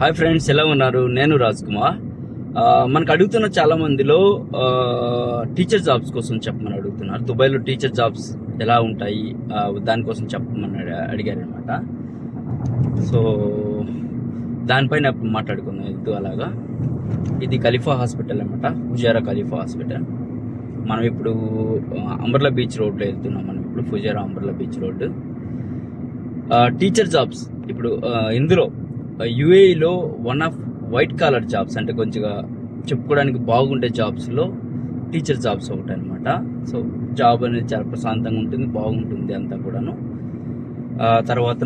Hi friends ఎలా ఉన్నారు? నేను రాజ్ కుమార్. మనకు అడుగుతున్న చాలా మందిలో టీచర్ జాబ్స్ కోసం చెప్పమని అడుగుతున్నారు. దుబాయ్లో టీచర్ జాబ్స్ ఎలా ఉంటాయి? దానికోసం చెప్పమని అడిగారు అనమాట సో దానిపైన మాట్లాడుకుందాం? వెళ్తూ అలాగా. ఇది ఖలీఫా హాస్పిటల్ అనమాట హుజారా ఖలీఫా హాస్పిటల్. మనం ఇప్పుడు అంబర్లా బీచ్ రోడ్లో వెళ్తున్నాం మనం ఇప్పుడు. ఫుజారా అంబర్లా బీచ్ రోడ్డు. టీచర్ జాబ్స్ ఇప్పుడు ఇందులో యుఏఈలో one of white collar jobs అంటే కొంచెంగా చెప్పుకోవడానికి బాగుండే జాబ్స్లో టీచర్ జాబ్స్ ఒకటి అనమాట సో జాబ్ అనేది చాలా ప్రశాంతంగా ఉంటుంది బాగుంటుంది అంతా కూడాను. తర్వాత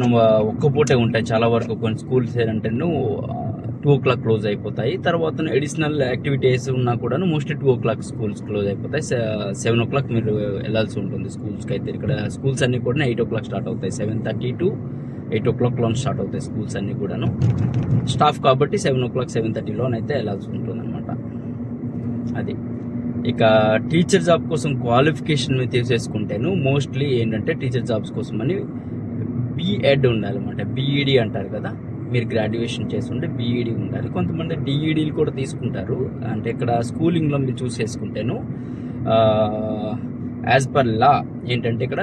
ఒక్క పూటే ఉంటాయి. చాలా వరకు కొన్ని స్కూల్స్ ఏంటంటే టూ ఓ క్లాక్ క్లోజ్ అయిపోతాయి. తర్వాత అడిషనల్ యాక్టివిటీస్ ఉన్నా కూడా mostly two o'clock schools close అయిపోతాయి. సెవెన్ ఓ క్లాక్ మీరు వెళ్ళాల్సి ఉంటుంది స్కూల్స్కి అయితే. ఇక్కడ స్కూల్స్ అన్నీ కూడా ఎయిట్ ఓ క్లాక్ స్టార్ట్ అవుతాయి. సెవెన్ థర్టీ టు ఎయిట్ ఓ క్లాక్లో స్టార్ట్ అవుతాయి స్కూల్స్ అన్ని కూడాను. స్టాఫ్ కాబట్టి seven o'clock seven thirty లోనైతే వెళ్ళాల్సి ఉంటుంది అనమాట అది. ఇక టీచర్ జాబ్ కోసం క్వాలిఫికేషన్ తీసేసుకుంటేను మోస్ట్లీ ఏంటంటే టీచర్ జాబ్స్ కోసం అని బీఎడ్ ఉండాలన్నమాట బీఈడి అంటారు కదా. మీరు గ్రాడ్యుయేషన్ చేస్తుంటే బీఈడి ఉండాలి. కొంతమంది డిఈడీలు కూడా తీసుకుంటారు. అంటే ఇక్కడ స్కూలింగ్లో మీరు చూసేసుకుంటేను యాజ్ పర్ లా ఏంటంటే ఇక్కడ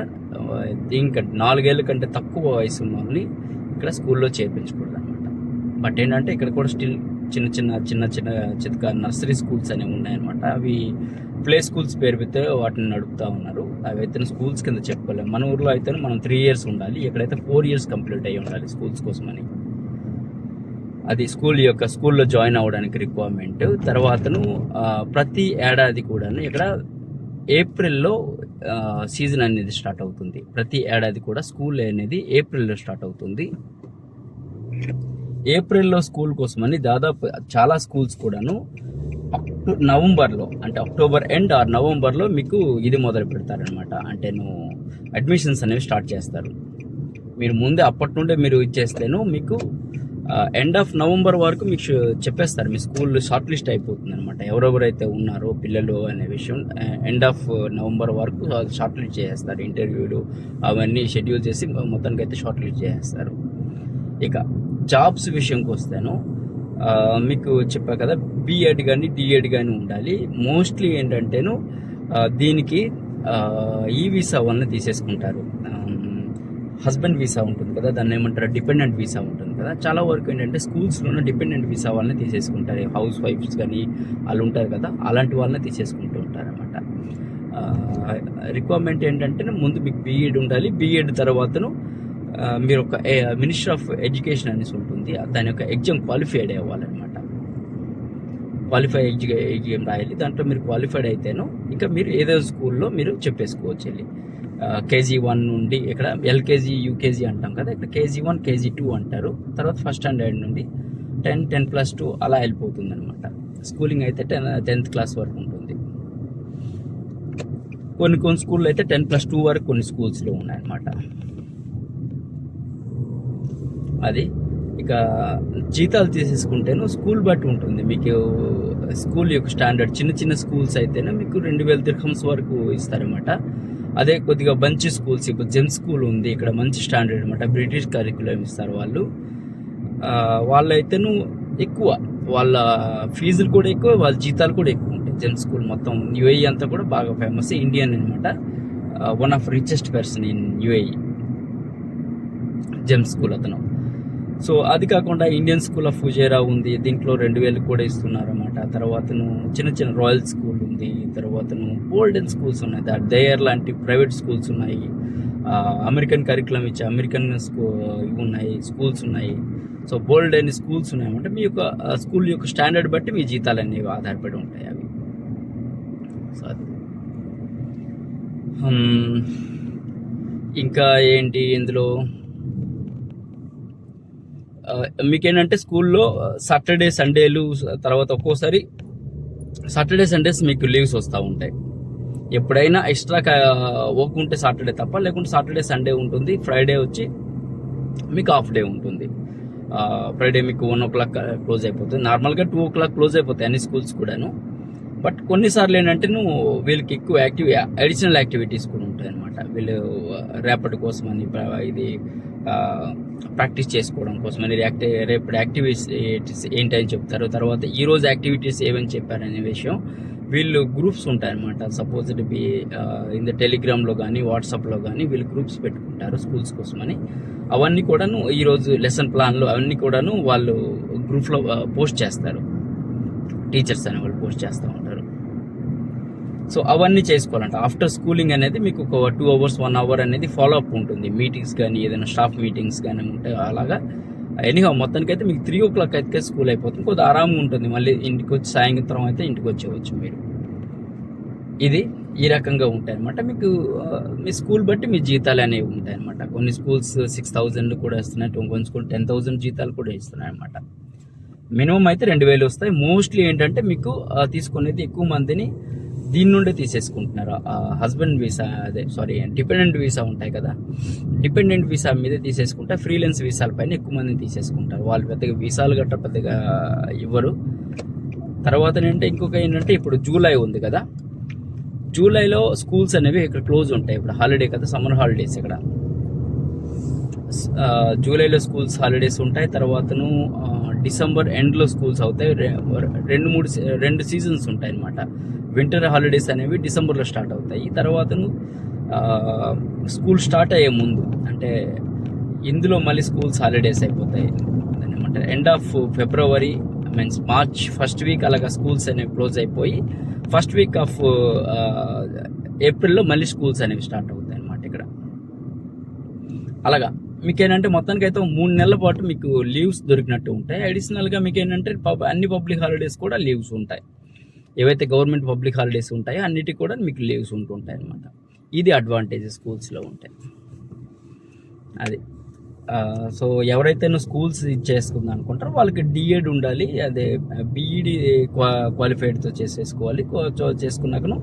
ఇంకా నాలుగేళ్ళ నాలుగేళ్ళ కంటే తక్కువ వయసు ఉన్న వాళ్ళని ఇక్కడ స్కూల్లో చేర్పించకూడదు అనమాట బట్ ఏంటంటే ఇక్కడ కూడా స్టిల్ చిన్న చిన్న చిన్న చిన్న చితక నర్సరీ స్కూల్స్ అనేవి ఉన్నాయన్నమాట. అవి ప్లే స్కూల్స్ పేరు పెడితే వాటిని నడుపుతా ఉన్నారు. అవి అయితే స్కూల్స్ కింద చెప్పుకోలేము మన ఊర్లో అయితే మనం త్రీ ఇయర్స్ ఉండాలి. ఇక్కడైతే ఫోర్ ఇయర్స్ కంప్లీట్ అయ్యి ఉండాలి స్కూల్స్ కోసమని. అది స్కూల్ యొక్క స్కూల్లో జాయిన్ అవ్వడానికి రిక్వైర్మెంట్ తర్వాతను ప్రతి ఏడాది కూడాను ఇక్కడ ఏప్రిల్లో సీజన్ అనేది స్టార్ట్ అవుతుంది. ప్రతి ఏడాది కూడా స్కూల్ అనేది ఏప్రిల్లో స్టార్ట్ అవుతుంది. ఏప్రిల్లో స్కూల్ కోసమని దాదాపు చాలా స్కూల్స్ కూడాను అక్టో నవంబర్లో అంటే అక్టోబర్ ఎండ్ ఆర్ నవంబర్లో మీకు ఇది మొదలు పెడతారనమాట అంటే నువ్వు అడ్మిషన్స్ అనేవి స్టార్ట్ చేస్తారు. మీరు ముందే అప్పటి నుండే మీరు ఇచ్చేస్తేను మీకు ఎండ్ ఆఫ్ నవంబర్ వరకు మీకు చెప్పేస్తారు. మీ స్కూల్ షార్ట్ లిస్ట్ అయిపోతుంది అనమాట ఎవరెవరైతే ఉన్నారో పిల్లలు అనే విషయం ఎండ్ ఆఫ్ నవంబర్ వరకు షార్ట్ లిస్ట్ చేసేస్తారు. ఇంటర్వ్యూలు అవన్నీ షెడ్యూల్ చేసి మొత్తానికి అయితే షార్ట్ లిస్ట్ చేసేస్తారు. ఇక జాబ్స్ విషయంకి వస్తాను. మీకు చెప్పా కదా బిఎడ్ కానీ డిఎడ్ కానీ ఉండాలి. మోస్ట్లీ ఏంటంటేను దీనికి ఈ వీసా వల్ల తీసేసుకుంటారు. హస్బెండ్ వీసా ఉంటుంది కదా దాన్ని ఏమంటారు? డిపెండెంట్ వీసా ఉంటుంది కదా. చాలా వరకు ఏంటంటే స్కూల్స్లోనే డిపెండెంట్ వీసా వాళ్ళని తీసేసుకుంటారు. హౌస్ వైఫ్స్ కానీ వాళ్ళు ఉంటారు కదా అలాంటి వాళ్ళని తీసేసుకుంటూ ఉంటారనమాట రిక్వైర్మెంట్ ఏంటంటే ముందు మీకు బీఎడ్ ఉండాలి. బీఎడ్ తర్వాతను మీరు ఒక మినిస్టర్ ఆఫ్ ఎడ్యుకేషన్ అనేసి ఉంటుంది. దాని యొక్క ఎగ్జామ్ క్వాలిఫైడ్ అవ్వాలన్నమాట. క్వాలిఫై ఎగ్జామ్ రాయాలి. దాంట్లో మీరు క్వాలిఫైడ్ అయితేనో ఇంకా మీరు ఏదో స్కూల్లో మీరు చెప్పేసుకోవచ్చు వెళ్ళి. కేజీ వన్ నుండి ఇక్కడ ఎల్కేజీ యూకేజీ అంటాం కదా ఇక్కడ కేజీ వన్ కేజీ టూ అంటారు. తర్వాత ఫస్ట్ స్టాండర్డ్ నుండి టెన్ టెన్ ప్లస్ టూ అలా వెళ్ళిపోతుంది అనమాట స్కూలింగ్ అయితే టెన్ టెన్త్ క్లాస్ వరకు ఉంటుంది. కొన్ని కొన్ని స్కూల్లో అయితే టెన్ ప్లస్ టూ వరకు కొన్ని స్కూల్స్లో ఉన్నాయన్నమాట. అది ఇక జీతాలు తీసేసుకుంటేను స్కూల్ బట్టి ఉంటుంది. మీకు స్కూల్ యొక్క స్టాండర్డ్ చిన్న చిన్న స్కూల్స్ అయితేనే మీకు రెండు వేల దిర్హమ్స్ వరకు ఇస్తారన్నమాట. అదే కొద్దిగా మంచి స్కూల్స్ ఇప్పుడు జెమ్ స్కూల్ ఉంది ఇక్కడ మంచి స్టాండర్డ్ అనమాట బ్రిటిష్ కరికులం ఇస్తారు వాళ్ళు. వాళ్ళైతేను ఎక్కువ. వాళ్ళ ఫీజులు కూడా ఎక్కువ వాళ్ళ జీతాలు కూడా ఎక్కువ ఉంటాయి. జెమ్ స్కూల్ మొత్తం యుఏఈ అంతా కూడా బాగా ఫేమస్ ఇండియన్ అనమాట one of richest person in UAE gem school అతను. సో అది కాకుండా ఇండియన్ స్కూల్ ఆఫ్ ఫుజేరా ఉంది దీంట్లో రెండు వేలు కూడా ఇస్తున్నారు అన్నమాట తర్వాతను చిన్న చిన్న రాయల్ స్కూల్ ఉంది తర్వాతను గోల్డెన్ స్కూల్స్ ఉన్నాయి. దా దేయర్ లాంటి ప్రైవేట్ స్కూల్స్ ఉన్నాయి. అమెరికన్ కరికులం ఇచ్చే అమెరికన్ స్కూ ఇవి ఉన్నాయి స్కూల్స్ ఉన్నాయి. సో బోల్డ్ అని స్కూల్స్ ఉన్నాయన్నమాట మీ యొక్క స్కూల్ యొక్క స్టాండర్డ్ బట్టి మీ జీతాలు అనేవి ఆధారపడి ఉంటాయి అవి. సో అది. ఇంకా ఏంటి ఇందులో? మీకేంటంటే స్కూల్లో సాటర్డే సండేలు తర్వాత ఒక్కోసారి సాటర్డే సండేస్ మీకు లీవ్స్ వస్తూ ఉంటాయి. ఎప్పుడైనా ఎక్స్ట్రా వర్క్ ఉంటే సాటర్డే తప్ప లేకుంటే సాటర్డే సండే ఉంటుంది. ఫ్రైడే వచ్చి మీకు హాఫ్ డే ఉంటుంది. ఫ్రైడే మీకు వన్ ఓ క్లాక్ క్లోజ్ అయిపోతుంది. నార్మల్గా టూ ఓ క్లాక్ క్లోజ్ అయిపోతాయి అన్ని స్కూల్స్ కూడాను. బట్ కొన్నిసార్లు ఏంటంటే నువ్వు వీళ్ళకి ఎక్కువ యాక్టివ్ అడిషనల్ యాక్టివిటీస్ కూడా ఉంటాయి అనమాట వీళ్ళు uh, రేపటి కోసం అని ఇది uh, ప్రాక్టీస్ చేసుకోవడం కోసం అని యాక్టి రేపు యాక్టివిటీస్ ఏంటని చెప్తారు. తర్వాత ఈ రోజు యాక్టివిటీస్ ఏమని చెప్పారనే విషయం వీళ్ళు గ్రూప్స్ ఉంటాయన్నమాట. సపోజ్ బి ఇన్ ద టెలిగ్రామ్లో కానీ వాట్సాప్లో కానీ వీళ్ళు గ్రూప్స్ పెట్టుకుంటారు స్కూల్స్ కోసమని. అవన్నీ కూడాను ఈరోజు లెసన్ ప్లాన్లో అవన్నీ కూడాను వాళ్ళు గ్రూప్లో పోస్ట్ uh, చేస్తారు. టీచర్స్ అనే వాళ్ళు పోస్ట్ చేస్తూ ఉంటారు. సో అవన్నీ చేసుకోవాలంట. ఆఫ్టర్ స్కూలింగ్ అనేది మీకు ఒక టూ అవర్స్ వన్ అవర్ అనేది ఫాలో అప్ ఉంటుంది. మీటింగ్స్ కానీ ఏదైనా స్టాఫ్ మీటింగ్స్ కానీ ఉంటే అలాగా. ఎనీహో మొత్తానికి అయితే మీకు త్రీ ఓ క్లాక్ అయితే స్కూల్ అయిపోతుంది. కొద్దిగా ఆరాంగా ఉంటుంది. మళ్ళీ ఇంటికి వచ్చి సాయంత్రం అయితే ఇంటికి వచ్చేవచ్చు మీరు. ఇది ఈ రకంగా ఉంటాయి అనమాట మీకు మీ స్కూల్ బట్టి మీ జీతాలు అనేవి ఉంటాయి అనమాట కొన్ని స్కూల్స్ సిక్స్ థౌజండ్ కూడా ఇస్తున్నాయి. కొన్ని స్కూల్ టెన్ థౌజండ్ జీతాలు కూడా ఇస్తున్నాయి అనమాట మినిమం అయితే రెండు వేలు వస్తాయి. మోస్ట్లీ ఏంటంటే మీకు తీసుకునేది ఎక్కువ మందిని దీని నుండే తీసేసుకుంటున్నారు. హస్బెండ్ వీసా అదే సారీ డిపెండెంట్ వీసా ఉంటాయి కదా. డిపెండెంట్ వీసా మీద తీసేసుకుంటే ఫ్రీలెన్స్ వీసాల పైన ఎక్కువ మందిని తీసేసుకుంటారు. వాళ్ళు పెద్దగా వీసాలు గట్రా పెద్దగా ఇవ్వరు. తర్వాత ఏంటంటే ఇంకొక ఏంటంటే ఇప్పుడు జూలై ఉంది కదా. జూలైలో స్కూల్స్ అనేవి ఇక్కడ క్లోజ్ ఉంటాయి. ఇప్పుడు హాలిడే కదా సమ్మర్ హాలిడేస్ ఇక్కడ. జూలైలో స్కూల్స్ హాలిడేస్ ఉంటాయి. తర్వాతను డిసెంబర్ ఎండ్లో స్కూల్స్ అవుతాయి. రెండు మూడు సీ- రెండు సీజన్స్ ఉంటాయి అన్నమాట వింటర్ హాలిడేస్ అనేవి డిసెంబర్లో స్టార్ట్ అవుతాయి. తర్వాతను స్కూల్ స్టార్ట్ అయ్యే ముందు అంటే ఇందులో మళ్ళీ స్కూల్స్ హాలిడేస్ అయిపోతాయి. దాన్ని ఏమంటారు? End of February means March first week అలాగా స్కూల్స్ అనేవి క్లోజ్ అయిపోయి ఫస్ట్ వీక్ ఆఫ్ ఏప్రిల్లో మళ్ళీ స్కూల్స్ అనేవి స్టార్ట్ అవుతాయి అనమాట ఇక్కడ. అలాగా. మీకు ఏంటంటే మొత్తానికి అయితే మూడు నెలల పాటు మీకు లీవ్స్ దొరికినట్టు ఉంటాయి. అడిషనల్గా మీకు ఏంటంటే పబ్ అన్ని పబ్లిక్ హాలిడేస్ కూడా లీవ్స్ ఉంటాయి. ఏవైతే గవర్నమెంట్ పబ్లిక్ హాలిడేస్ ఉంటాయో అన్నిటికీ కూడా మీకు లీవ్స్ ఉంటుంటాయి అనమాట ఇది అడ్వాంటేజ్ స్కూల్స్లో ఉంటాయి. అది. సో ఎవరైతే స్కూల్స్ చేసుకుందాం అనుకుంటారో వాళ్ళకి డిఎడ్ ఉండాలి అదే బీఈడి క్వాలిఫైడ్తో చేసేసుకోవాలి కో- చో- చేసుకున్నాకను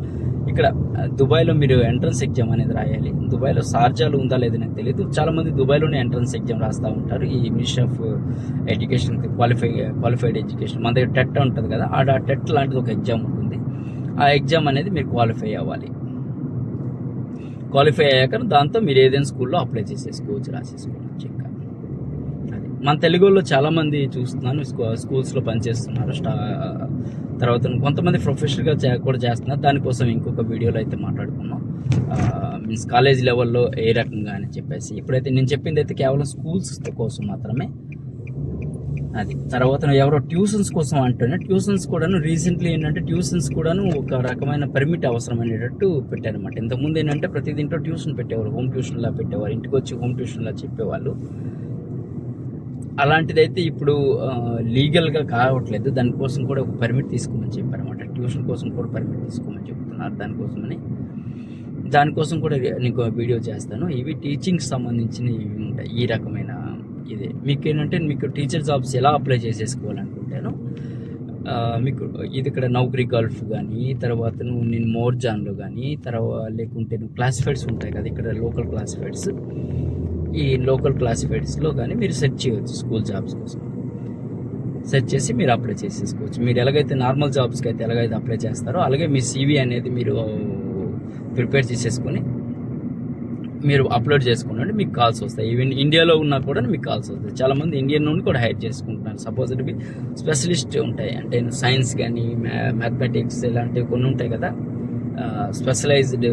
ఇక్కడ దుబాయ్లో మీరు ఎంట్రన్స్ ఎగ్జామ్ అనేది రాయాలి. దుబాయ్లో సార్జాలు ఉందా లేదో నాకు తెలియదు చాలామంది దుబాయ్లోనే ఎంట్రన్స్ ఎగ్జామ్ రాస్తూ ఉంటారు. ఈ ministry of education qualify qualified education మన దగ్గర టెట్ ఉంటుంది కదా ఆ టెట్ లాంటిది ఒక ఎగ్జామ్ ఉంటుంది. ఆ ఎగ్జామ్ అనేది మీరు క్వాలిఫై అవ్వాలి. క్వాలిఫై అయ్యాక దాంతో మీరు ఏదైనా స్కూల్లో అప్లై చేసేసుకోవచ్చు రాసేసుకోవచ్చు మన తెలుగు వాళ్ళు చూస్తున్నాను స్కూల్స్లో పనిచేస్తున్నారు స్టా తర్వాత కొంతమంది ప్రొఫెషనల్గా కూడా చేస్తున్నారు. దానికోసం ఇంకొక వీడియోలో అయితే మాట్లాడుకున్నాం మీన్స్ కాలేజ్ లెవెల్లో ఏ రకంగా అని చెప్పేసి. ఇప్పుడైతే నేను చెప్పింది అయితే కేవలం స్కూల్స్ కోసం మాత్రమే. అది. తర్వాత ఎవరో ట్యూషన్స్ కోసం అంటున్నా ట్యూషన్స్ కూడాను రీసెంట్లీ ఏంటంటే ట్యూషన్స్ కూడాను ఒక రకమైన పర్మిట్ అవసరం అనేటట్టు పెట్టారనమాట ఇంతకుముందు ఏంటంటే ప్రతి దీంట్లో ట్యూషన్ పెట్టేవారు. హోమ్ ట్యూషన్లా పెట్టేవారు. ఇంటికి వచ్చి హోమ్ ట్యూషన్లా చెప్పేవాళ్ళు. అలాంటిదైతే ఇప్పుడు లీగల్గా కావట్లేదు. దానికోసం కూడా ఒక పర్మిట్ తీసుకోమని చెప్పారన్నమాట. ట్యూషన్ కోసం కూడా పర్మిట్ తీసుకోమని చెప్తున్నారు. దానికోసమని దానికోసం కూడా నీకు వీడియో చేస్తాను. ఇవి టీచింగ్కి సంబంధించిన ఇవి ఉంటాయి. ఈ రకమైన ఇదే. మీకు ఏంటంటే మీకు టీచర్ జాబ్స్ ఎలా అప్లై చేసేసుకోవాలనుకుంటాను. మీకు ఇది ఇక్కడ నౌకరీ గల్ఫ్ కానీ తర్వాత నేను మోర్జాన్లో కానీ తర్వాత లేకుంటే క్లాసిఫైడ్స్ ఉంటాయి కదా ఇక్కడ లోకల్ క్లాసిఫైడ్స్. ఈ లోకల్ క్లాసిఫైడ్స్లో కానీ మీరు సెర్చ్ చేయవచ్చు స్కూల్ జాబ్స్ కోసం. సెర్చ్ చేసి మీరు అప్లై చేసేసుకోవచ్చు. మీరు ఎలాగైతే నార్మల్ జాబ్స్కి అయితే ఎలాగైతే అప్లై చేస్తారో అలాగే మీ సీవీ అనేది మీరు ప్రిపేర్ చేసేసుకొని మీరు అప్లోడ్ చేసుకున్నాంటే మీకు కాల్స్ వస్తాయి. ఈవెన్ ఇండియాలో ఉన్నా కూడా మీకు కాల్స్ వస్తాయి. చాలామంది ఇండియన్ నుండి కూడా హైర్ చేసుకుంటున్నారు. సపోజ్ ఇవి స్పెషలిస్ట్ ఉంటాయి. అంటే సైన్స్ కానీ మ్యాథమెటిక్స్ ఇలాంటివి కొన్ని ఉంటాయి కదా. స్పెషలైజ్డ్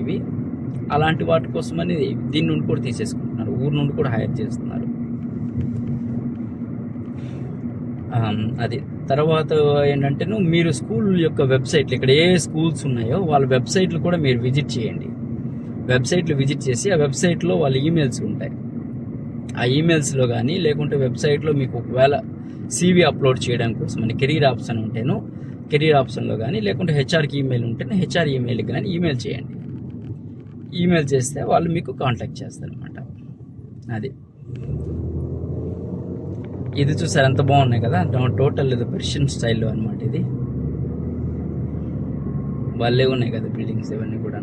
ఇవి. అలాంటి వాటి కోసమని దీని నుండి కూడా తీసేసుకుంటున్నారు. ఊరు నుండి కూడా హైర్ చేస్తున్నారు. అది. తర్వాత ఏంటంటే మీరు స్కూల్ యొక్క వెబ్సైట్లు ఇక్కడ ఏ స్కూల్స్ ఉన్నాయో వాళ్ళ వెబ్సైట్లు కూడా మీరు విజిట్ చేయండి. వెబ్సైట్లు విజిట్ చేసి ఆ వెబ్సైట్లో వాళ్ళ ఈమెయిల్స్ ఉంటాయి. ఆ ఈమెయిల్స్లో కానీ లేకుంటే వెబ్సైట్లో మీకు ఒకవేళ సీవీ అప్లోడ్ చేయడం కోసం అని కెరీర్ ఆప్షన్ ఉంటేను కెరీర్ ఆప్షన్లో కానీ లేకుంటే హెచ్ఆర్కి ఈమెయిల్ ఉంటేనే హెచ్ఆర్ ఈమెయిల్కి కానీ ఈమెయిల్ చేయండి. ఈమెయిల్ చేస్తే వాళ్ళు మీకు కాంటాక్ట్ చేస్తారనమాట అది. ఇది చూసారు ఎంత బాగున్నాయి కదా? టోటల్ ఇది పర్షియన్ స్టైల్లో అనమాట ఇది. వాళ్ళే ఉన్నాయి కదా బిల్డింగ్స్ ఇవన్నీ కూడా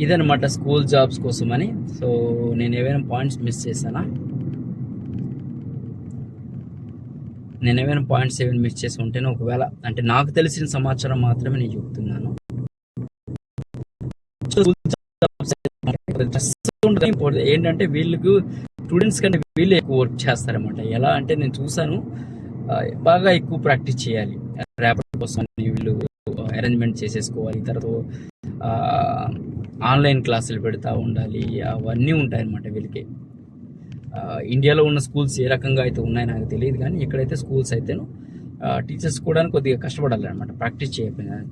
ఇదనమాట స్కూల్ జాబ్స్ కోసమని. సో నేను ఏమైనా పాయింట్స్ మిస్ చేశానా? నేను ఏమైనా పాయింట్ సెవెన్ మిస్ చేసి ఉంటేనే ఒకవేళ అంటే నాకు తెలిసిన సమాచారం మాత్రమే నేను చెప్తున్నాను ఏంటంటే వీళ్ళకు స్టూడెంట్స్ కంటే వీళ్ళు ఎక్కువ వర్క్ చేస్తారన్నమాట. ఎలా అంటే నేను చూసాను బాగా ఎక్కువ ప్రాక్టీస్ చేయాలి. ర్యాపిడ్ కోసం వీళ్ళు అరేంజ్మెంట్ చేసేసుకోవాలి. తర్వాత ఆన్లైన్ క్లాసులు పెడతా ఉండాలి. అవన్నీ ఉంటాయన్నమాట వీళ్ళకి. ఇండియాలో ఉన్న స్కూల్స్ ఏ రకంగా అయితే ఉన్నాయో నాకు తెలియదు కానీ ఎక్కడైతే స్కూల్స్ అయితేను టీచర్స్ కూడా కొద్దిగా కష్టపడాలి అనమాట ప్రాక్టీస్ చేయ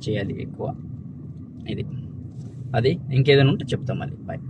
చేయాలి ఎక్కువ. ఇది. అది. ఇంకేదైనా ఉంటే చెప్తాం మళ్ళీ. బాయ్